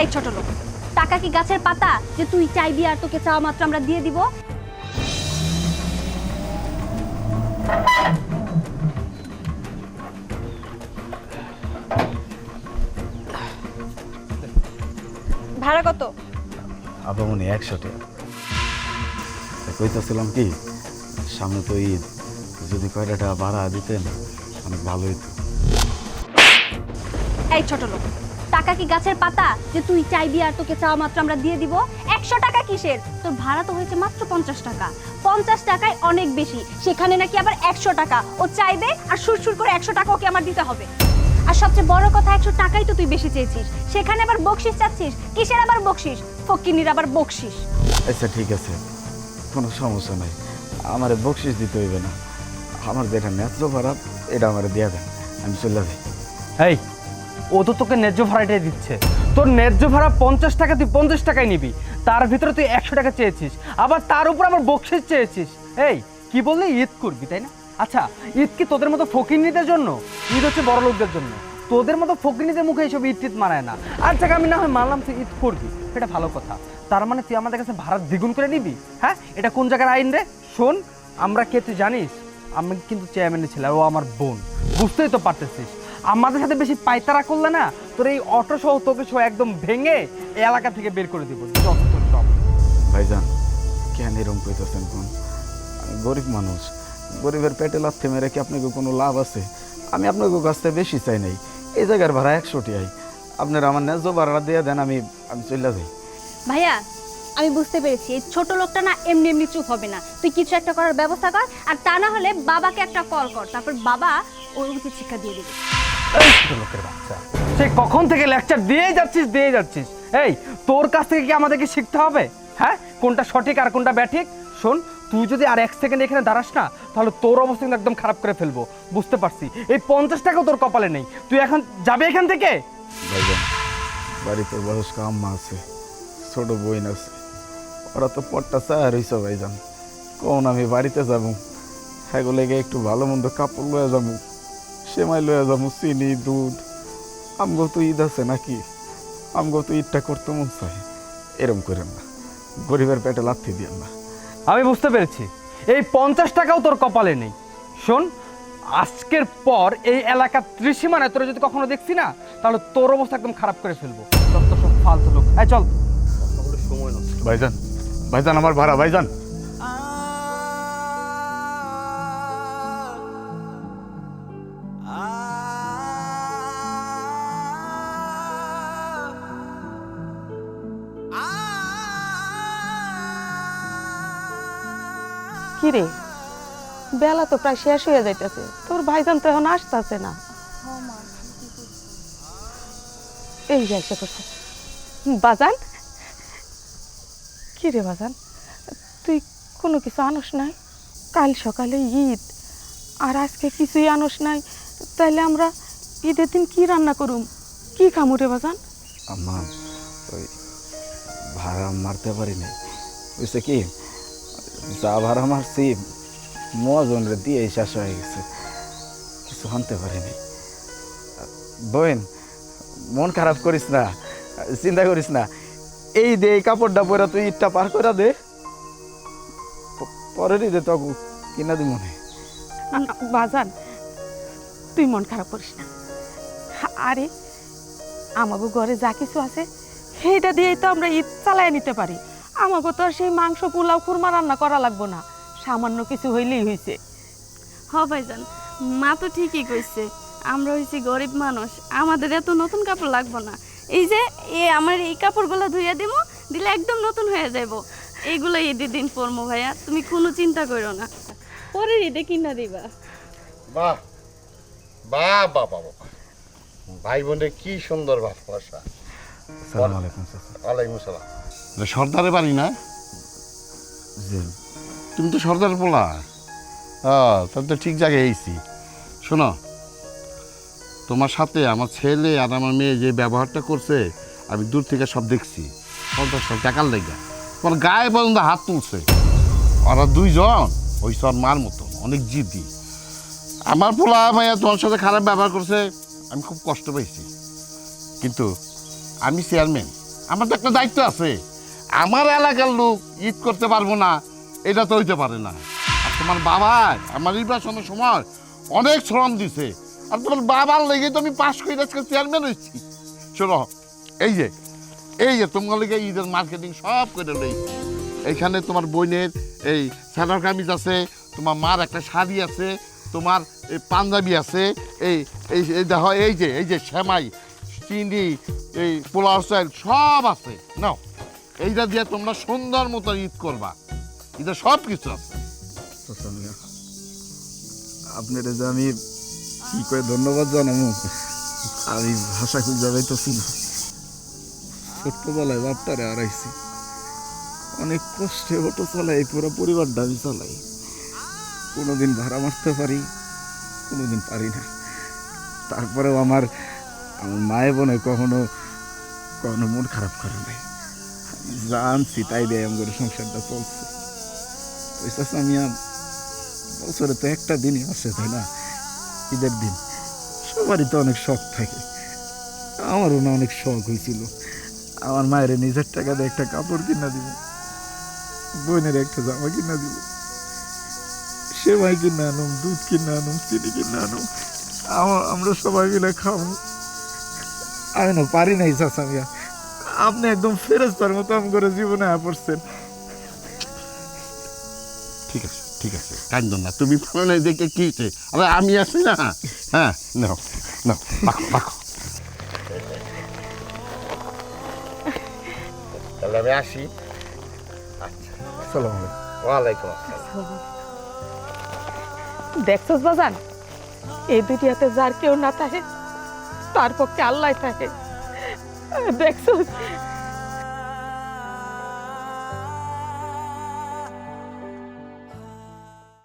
এই ছোট লোক টাকা কি গাছের পাতা যে তুই চাইবি আর তোকে চাওয়া মাত্র আমরা দিয়ে দিব? ভাড়া কত? আপামনি একশো টাকা। কইতেছিলাম কি সামনে তো ঈদ যদি কয়টা টাকা ভাড়া দিতেন অনেক ভালো হইতো। এই ছোট লোক টাকা কি গাছের পাতা? যে তুই চাইবি আর তোকে চাওয়া মাত্র আমরা দিয়ে দিব। একশো টাকা কিসের? তোর ভাড়া তো হয়েছে মাত্র পঞ্চাশ টাকা। পঞ্চাশ টাকায় অনেক বেশি। সেখানে নাকি আবার একশো টাকা। ও চাইবে আর সুর সুরসুর করে একশো টাকা ওকে আমার দিতে হবে। আর সবচেয়ে বড় কথা একশো টাকাই তো তুই বেশি চেয়েছিস। সেখানে আবার বকশিস চাচ্ছিস? কিসের আবার বকশিস? ফকিনির আবার বকশিস। আচ্ছা ঠিক আছে। কোনো সমস্যা নাই। আমার বকশিস দিতে হইবে না। আমার যেটা ন্যায্য ভাড়া এটা আমার দিয়ে দেন। আমি চলে যাই এই ও তো তোকে ন্যায্য ভাড়াটাই দিচ্ছে। তোর ন্যায্য ভাড়া পঞ্চাশ টাকা, তুই পঞ্চাশ টাকায় নিবি। তার ভিতরে তুই একশো টাকা চেয়েছিস। আবার তার উপর আবার বকশিস চেয়েছিস। এই, কি বললি? ঈদ করবি, তাই না? আচ্ছা ঈদ কি তোদের মতো ফকিরনিদের জন্য? ঈদ হচ্ছে বড় লোকদের জন্য। তোদের মতো ফকিরনিদের মুখে এইসব ঈদ টিদ মানায় না। আচ্ছা আমি না হয় মানলাম তুই ঈদ করবি। এটা ভালো কথা। তার মানে তুই আমাদের কাছে ভাড়া দ্বিগুণ করে নিবি? হ্যাঁ? এটা কোন জায়গার আইন রে? শোন, আমরা কে তুই জানিস? আমি কিন্তু চেয়ারম্যানের ছেলে, ও আমার বোন। বুঝতেই তো পারতেছিস। আমাদের সাথে বেশি পাইতারা করলে না তোর এই অটো সহ তোকে সহ একদম ভেঙে এই এলাকা থেকে বের করে দিব। যত তোর সব ভাইজান কেন এরম কইতেছেন কোন? আমি গরিব মানুষ। গরিবের পেটে লাথে মেরে কি আপনাকে কোনো লাভ আছে? আমি আপনাকে কাছ থেকে বেশি চাই নাই। এই জায়গার ভাড়া একশো টিয়াই আপনারা আমার ন্যায্য ভাড়া দিয়ে দেন আমি আমি চলে যাই। ভাইয়া আমি বুঝতে পেরেছি। এই ছোট লোকটা না এমনি এমনি চুপ হবে না। তুই কিছু একটা করার ব্যবস্থা কর আর তা না হলে বাবাকে একটা কল কর। তারপর বাবা ওর উচিত শিক্ষা দিয়ে দেবে। লোকের বাচ্চা। সে কখন থেকে লেকচার দিয়ে যাচ্ছিস দিয়ে যাচ্ছিস? এই, তোর কাছ থেকে কি আমাদেরকে শিখতে হবে? হ্যাঁ? কোনটা সঠিক আর কোনটা ব্যাঠিক? শোন, তুই যদি আর এক সেকেন্ড এখানে দাঁড়াস না, তাহলে তোর অবস্থা কিন্তু একদম খারাপ করে ফেলব। বুঝতে পারছি। এই পঞ্চাশ টাকাও তোর কপালে নেই। তুই এখন যাবে এখান থেকে? ভাইজান, বাড়িতে বয়স্ক আম্মা আছে, ছোট বোন আছে। ওরা তো পট্টা চায় রইছে ভাইজান। কোন আমি বাড়িতে যাব। লেগে একটু ভালো মন্দ কাপড় লয়ে যাব। সেমাই লয়ে যাব চিনি দুধ। আমগো তো ঈদ আছে নাকি? আমগো তো ঈদটা করতে মন চায়। এরম করেন না। গরিবের পেটে লাথি দিয়েন না। আমি বুঝতে পেরেছি। এই পঞ্চাশ টাকাও তোর কপালে নেই। শোন আজকের পর এই এলাকার ত্রিসীমানায় তোরা যদি কখনো দেখছি না তাহলে তোর অবস্থা একদম খারাপ করে ফেলব। যত সব ফালতু লোক। এই চল। ভাইজান ভাইজান আমার ভাড়া ভাইজান। কিরে? বেলা তো প্রায় শেষ হয়ে যাইতেছে। তোর ভাইজান তো এখন আসতেছে না। এই যে এসে করছে বাজান? কিরে বাজান? তুই কোনো কিছু আনস নাই? কাল সকালে ঈদ, আর আজকে কিছুই আনস নাই। তাইলে আমরা ঈদের দিন কি রান্না করুম? কি খামু রে বাজান? আম্মা, ওই ভাড়া মারতে পারিনি বুঝছে কি? যা ভাড়া মারছি মজনরে দিয়ে শেষ হয়ে গেছে। কিছু আনতে পারিনি। বোন, মন খারাপ করিস না, চিন্তা করিস না। এই দে, এই কাপড়টা পরে তুই ইটটা পার করে দে। প- পরের ঈদে তো কিনা দি মনে বাজান, তুই মন খারাপ করিস না। আরে, আমাগো ঘরে যা কিছু আছে, সেইটা দিয়েই তো আমরা ঈদ চালাই নিতে পারি। আমাগো তো আর সেই মাংস পোলাও খুরমা রান্না করা লাগবো না। সামান্য কিছু হইলেই হয়েছে হ ভাইজান মা তো ঠিকই কইছে। আমরা হইছি গরিব মানুষ আমাদের এত নতুন কাপড় লাগবো না। এই যে এ আমার এই কাপড়গুলো ধুইয়া দিব দিলে একদম নতুন হয়ে যাব এইগুলো ঈদের দিন পরমো ভাইয়া তুমি কোনো চিন্তা করো না। পরের ঈদে কিনা দিবা। বাহ বাহ বাহ বাহ ভাই বোনের কি সুন্দর ভাষা। সালাম আলাইকুম ওয়ালাইকুম সালাম। সর্দারের বাড়ি না? জি। তুমি তো সর্দার পোলা। হ্যাঁ তাহলে তো ঠিক জায়গায় এসেছি শোনো তোমার সাথে আমার ছেলে আর আমার মেয়ে যে ব্যবহারটা করছে আমি দূর থেকে সব দেখছি। পঞ্চাশ সব টাকার লেগে। তোমার গায়ে পর্যন্ত হাত তুলছে। ওরা দুইজন ওই সর মার মতো অনেক জিদি আমার পোলা মাইয়া তোমার সাথে খারাপ ব্যবহার করছে আমি খুব কষ্ট পেয়েছি কিন্তু আমি চেয়ারম্যান আমার তো একটা দায়িত্ব আছে। আমার এলাকার লোক ঈদ করতে পারব না, এটা তো হইতে পারে না। আর তোমার বাবা, আমার নির্বাচনের সময় অনেক শ্রম দিছে। আর তোমার বাবার লেগে তো আমি পাশ করে আজকে চেয়ারম্যান হয়েছি। শোনো, এই যে এই যে তোমার লেগে ঈদের মার্কেটিং সব করে লইছি এইখানে তোমার বোনের এই স্যালার কামিজ আছে, তোমার মার একটা শাড়ি আছে, তোমার এই পাঞ্জাবি আছে, এই এই এই দেখো, এই যে এই যে শ্যামাই চিনি, এই পোলাও চাল সব আছে। নাও। এইটা দিয়ে তোমরা সুন্দর মতো ঈদ করবা। এটা সব কিছু আছে আপনার যে আমি কি করে ধন্যবাদ জানাব? আমি ভাষা খুঁজে পাইতেছি না। ছোট্টবেলায় বাপটারে হারাইছি। অনেক কষ্টে অটো চালাই পুরো পরিবারটা আমি চালাই। কোনোদিন ভাড়া মারতে পারি, কোনোদিন পারি না। তারপরেও আমার আমার মায়ে বোনে কখনো কখনো মন খারাপ করে নাই। যা আনছি, তাই দিয়ে করে সংসারটা চলছে। পয়সা আমি বছরে তো একটা দিনই আসে, তাই না? ঈদের দিন। সবারই তো অনেক শখ থাকে। আমারও না অনেক শখ হয়েছিল। আমার মায়ের নিজের টাকা দিয়ে একটা কাপড় কিনা দিব। বোনের একটা জামা কিনা দিব। সেমাই কিনে আনুম, দুধ কিনে আনুম, চিনি কিনে আনুম। আমা- আমরা সবাই মিলে খাব আমি না পারি নাই, চাচা আপনি একদম ফেরস্তার মতো আম করে জীবনে আয়া পড়ছেন। ঠিক আছে ঠিক আছে কান্দন না তুমি ফোনে দেখে কি? আরে আমি আছি না? হ্যাঁ নাও নাও রাখো রাখো তাহলে আমি আসি। আলাইকুম। ওয়ালাইকুম আসসালাম। দেখছস বাজান এই দুনিয়াতে যার কেউ না থাকে তার পক্ষে আল্লাহ থাকে। দেখছস